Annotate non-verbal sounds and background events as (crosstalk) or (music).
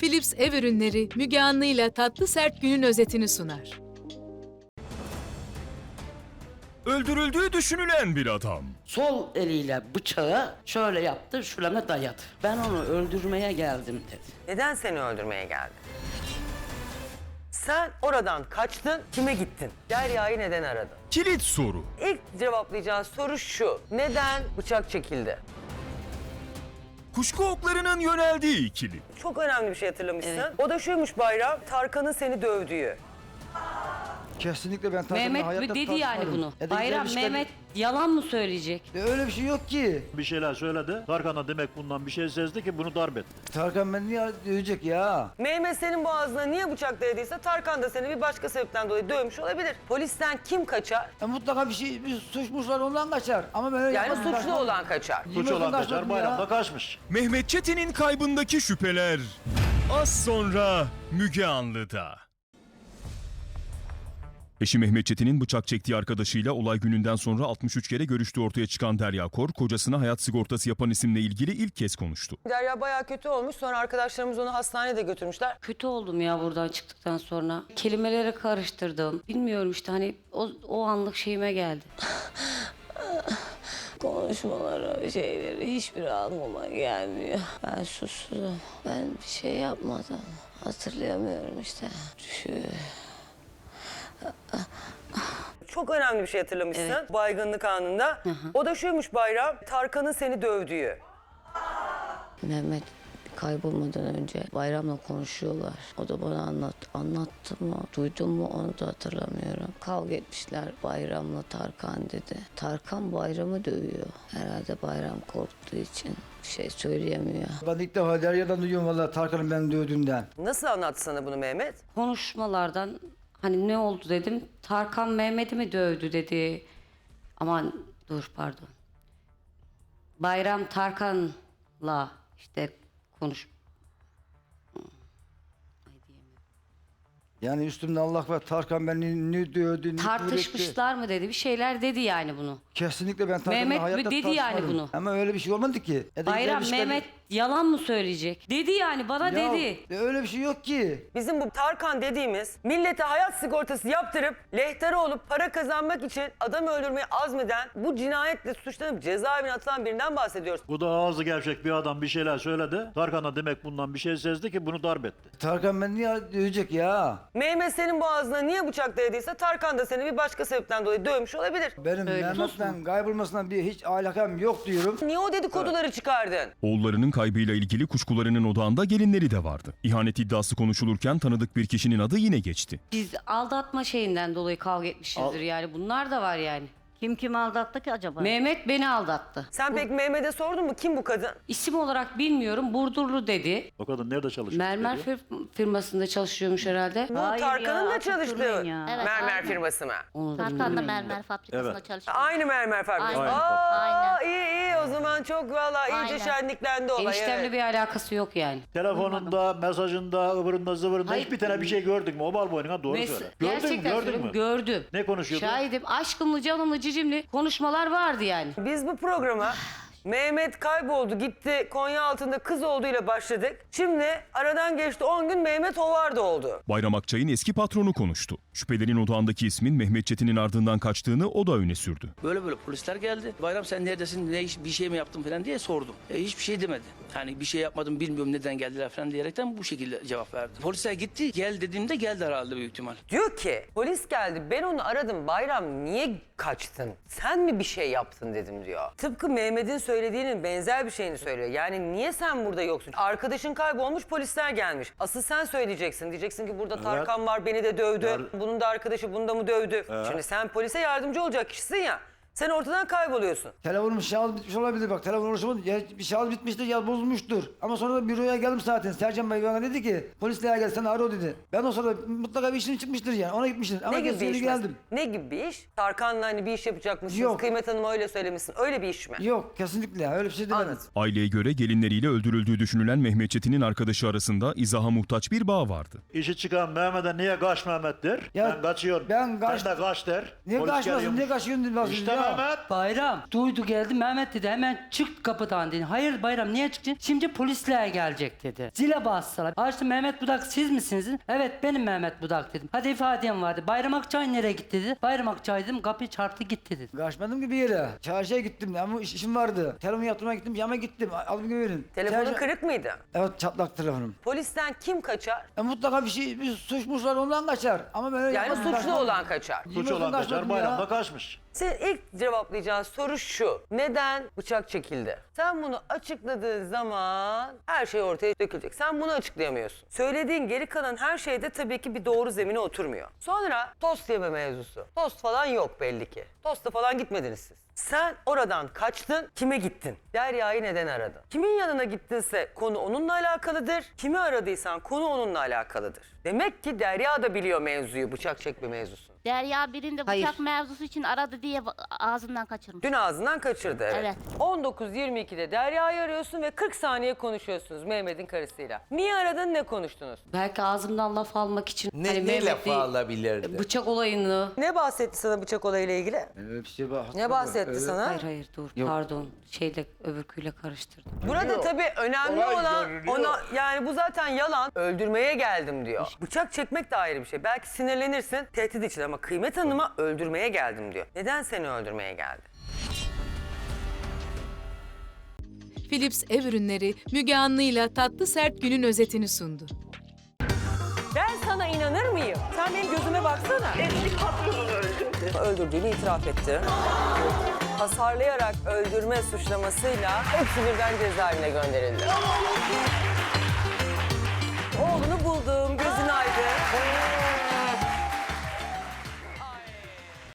Philips ev ürünleri Müge Anlı ile Tatlı Sert Günün özetini sunar. Öldürüldüğü düşünülen bir adam. Sol eliyle bıçağı şöyle yaptı, şuramda dayadı. Ben onu öldürmeye geldim dedi. Neden seni öldürmeye geldi? Sen oradan kaçtın, kime gittin? Derya'yı neden aradın? Kilit soru. İlk cevaplayacağın soru şu. Neden bıçak çekildi? Kuşku oklarının yöneldiği ikili. Çok önemli bir şey hatırlamışsın. O da şuymuş Bayram, Tarkan'ın seni dövdüğü. Kesinlikle ben Tarkan'la Mehmet hayatta dedi yani tartışmadım. bunu? Da Bayram güzel bir şey- Mehmet yalan mı söyleyecek? Ya öyle bir şey yok ki. bir şeyler söyledi. Tarkan'a demek bundan bir şey sezdi ki bunu darp etti. Tarkan beni niye dövecek ya? Mehmet senin boğazına niye bıçak dayadıysa Tarkan da seni bir başka sebepten dolayı dövmüş olabilir. Polisten kim kaçar? Ya mutlaka bir şey, bir suçmuşlar ondan kaçar. Ama ben öyle Yani yapmadım. suçlu Kaçmadım. olan kaçar. Suç Yemin olan olsun kaçar, kaçmadım ya. bayramda kaçmış. Mehmet Çetin'in kaybındaki şüpheler. Az sonra Müge Anlı'da. Eşi Mehmet Çetin'in bıçak çektiği arkadaşıyla olay gününden sonra 63 kere görüştüğü ortaya çıkan Derya Kor, kocasına hayat sigortası yapan isimle ilgili ilk kez konuştu. Derya bayağı kötü olmuş. Sonra arkadaşlarımız onu hastaneye de götürmüşler. Kötü oldum ya buradan çıktıktan sonra. Kelimeleri karıştırdım. Bilmiyorum işte hani o, o anlık şeyime geldi. (laughs) konuşmaları, şeyleri hiçbir almama gelmiyor. Ben susuzum. Ben bir şey yapmadım. Hatırlayamıyorum işte. Düşüyor. Çok önemli bir şey hatırlamışsın baygınlık anında. O da şuymuş Bayram, Tarkan'ın seni dövdüğü. Mehmet kaybolmadan önce bayramla konuşuyorlar. O da bana anlat. Anlattı mı? Duydum mu onu da hatırlamıyorum. Kavga etmişler bayramla Tarkan dedi. Tarkan bayramı dövüyor. Herhalde bayram korktuğu için bir şey söyleyemiyor. Ben ilk defa Derya'dan duyuyorum valla Tarkan'ın beni dövdüğünden. Nasıl anlattı sana bunu Mehmet? Konuşmalardan hani ne oldu dedim. Tarkan Mehmet'i mi dövdü dedi. Aman dur pardon. Bayram Tarkan'la işte konuş. Yani üstümde Allah var Tarkan beni ne dövdü, ne küfür etti. Tartışmışlar mı dedi. Bir şeyler dedi yani bunu. Kesinlikle ben Tarkan'la Mehmet hayatta dedi yani tartışmadım. bunu. Ama öyle bir şey olmadı ki. Ya da Bayram bir şey- Mehmet yalan mı söyleyecek? Dedi yani bana Ya, dedi. ya öyle bir şey yok ki. Bizim bu Tarkan dediğimiz millete hayat sigortası yaptırıp lehtere olup para kazanmak için adam öldürmeyi azmeden bu cinayetle suçlanıp cezaevine atılan birinden bahsediyoruz. Bu da ağzı gevşek bir adam bir şeyler söyledi. Tarkan'a demek bundan bir şey sezdi ki bunu darp etti. Tarkan beni niye dövecek ya? Mehmet senin boğazına niye bıçak dayadıysa Tarkan da seni bir başka sebepten dolayı dövmüş olabilir. Benim Mehmet'le kaybolmasından bir hiç alakam yok diyorum. Niye o dedikoduları çıkardın? Oğullarının kaybıyla ilgili kuşkularının odağında gelinleri de vardı. İhanet iddiası konuşulurken tanıdık bir kişinin adı yine geçti. Biz aldatma şeyinden dolayı kavga etmişizdir yani. Bunlar da var yani. Kim kimi aldattı ki acaba? Mehmet beni aldattı. Sen pek Mehmet'e sordun mu kim bu kadın? İsim olarak bilmiyorum. Burdurlu dedi. O kadın nerede çalışıyor? Mermer dedi. fir- firmasında çalışıyormuş herhalde. Bu Hayır Tarkan'ın ya, da çalıştığı ya. Evet, mermer aynen. firması mı? Onu da Tarkan da bilmiyorum. mermer fabrikasında Evet. çalışıyor. Aynı mermer fabrikası. Aynen. Aa, Aynen. iyi iyi o zaman çok valla iyice Aynen. şenliklendi olay. Eniştemle evet. bir alakası yok yani. Telefonunda, mesajında, ıvırında, zıvırında Hayır. hiçbir tane bir şey gördük mü? O bal boynuna doğru Mes- söyle. Gördün mü? Gördün söylüyorum, mü? gördüm. Ne konuşuyordu? Şahidim aşkımlı canımlı cicimli konuşmalar vardı yani. Biz bu programa Mehmet kayboldu gitti Konya altında kız olduğuyla başladık. Şimdi aradan geçti 10 gün Mehmet Hovarda oldu. Bayram Akçay'ın eski patronu konuştu. Şüphelerin odağındaki ismin Mehmet Çetin'in ardından kaçtığını o da öne sürdü. Böyle böyle polisler geldi. Bayram sen neredesin, ne iş, bir şey mi yaptın falan diye sordum. E, hiçbir şey demedi. Yani bir şey yapmadım bilmiyorum neden geldiler falan diyerekten bu şekilde cevap verdi. Polisler gitti gel dediğimde geldi herhalde büyük ihtimal. Diyor ki polis geldi ben onu aradım Bayram niye kaçtın? Sen mi bir şey yaptın dedim diyor. Tıpkı Mehmet'in söylediğinin benzer bir şeyini söylüyor. Yani niye sen burada yoksun? Arkadaşın kaybolmuş polisler gelmiş. Asıl sen söyleyeceksin. Diyeceksin ki burada Tarkan var beni de dövdü. Yar- Bunun da arkadaşı bunu da mı dövdü? Şimdi sen polise yardımcı olacak kişisin ya. Sen ortadan kayboluyorsun. Telefonum şarj bitmiş olabilir bak. Telefon uğraşamadım. Ya bir şarj bitmiştir ya bozulmuştur. Ama sonra da büroya geldim zaten. Sercan Bey bana dedi ki polisler gel sen ara o dedi. Ben o sırada mutlaka bir işim çıkmıştır yani. Ona gitmiştir. Ama Ne gibi bir iş? geldim. Ne gibi bir iş? Tarkan'la hani bir iş yapacakmışsınız. Yok. Kıymet Hanım'a öyle söylemişsin. Öyle bir iş mi? Yok kesinlikle öyle bir şey demedim. Anladım. Aileye göre gelinleriyle öldürüldüğü düşünülen Mehmet Çetin'in arkadaşı arasında izaha muhtaç bir bağ vardı. İşi çıkan Mehmet'e niye kaç Mehmet der? Ya ben kaçıyorum. ben kaç- Sen de kaç der. Niye Polis kaçmasın? geliyormuş. Niye kaçıyorsun? dedi bak İşte ya. Mehmet. Bayram duydu geldi Mehmet dedi hemen çık kapıdan dedi. Hayır Bayram niye çıktın? Şimdi polisler gelecek dedi. Zile bastılar. Açtı Mehmet Budak siz misiniz? Evet benim Mehmet Budak dedim. Hadi ifadem vardı. Bayram Akçay nereye gitti dedi. Bayram Akçay dedim kapıyı çarptı gitti dedi. Kaçmadım ki bir yere. Çarşıya gittim ama iş- işim vardı. Telefonu yaptırmaya gittim. Yama gittim. Aldım gibi verin. Telefonun kırık mıydı? Evet çatlak telefonum. Polisten kim kaçar? E, mutlaka bir şey, bir suçmuşlar ondan kaçar. Ama ben öyle Yani yapmadım, suçlu kaçmadım. olan kaçar. Suç olan kaçar kaçmadım ya. bayramda kaçmış. Senin ilk cevaplayacağın soru şu. Neden bıçak çekildi? Sen bunu açıkladığın zaman her şey ortaya dökülecek. Sen bunu açıklayamıyorsun. Söylediğin geri kalan her şeyde tabii ki bir doğru zemine oturmuyor. Sonra tost yeme mevzusu. Tost falan yok belli ki. Tosta falan gitmediniz siz. Sen oradan kaçtın, kime gittin? Derya'yı neden aradın? Kimin yanına gittinse konu onunla alakalıdır. Kimi aradıysan konu onunla alakalıdır. Demek ki Derya da biliyor mevzuyu, bıçak çekme mevzusunu. Derya birinde Hayır. bıçak mevzusu için aradı diye ağzından kaçırmış. Dün ağzından kaçırdı evet. Evet. 19.22'de Derya'yı arıyorsun ve 40 saniye konuşuyorsunuz Mehmet'in karısıyla. Niye aradın ne konuştunuz? Belki ağzımdan laf almak için. Ne, hani ne Mehmet'i, lafı alabilirdi? Bıçak olayını. Ne bahsetti sana bıçak olayıyla ilgili? Öyle bir şey var. Ne bahsetti Öyle- sana? Hayır hayır dur pardon. Şeyle öbürküyle karıştırdım. Burada tabii önemli Olay olan görülüyor. ona yani bu zaten yalan. Öldürmeye geldim diyor. Bıçak çekmek de ayrı bir şey. Belki sinirlenirsin tehdit için ama Kıymet Hanım'a öldürmeye geldim diyor. Neden seni öldürmeye geldi? Philips ev ürünleri Müge Anlı'yla Tatlı Sert Günün özetini sundu. Ben sana inanır mıyım? Sen benim gözüme baksana. Eski patronunu öldürdü. Öldürdüğünü itiraf etti. Hasarlayarak öldürme suçlamasıyla hepsi birden cezaevine gönderildi. Oğlunu buldum, clean.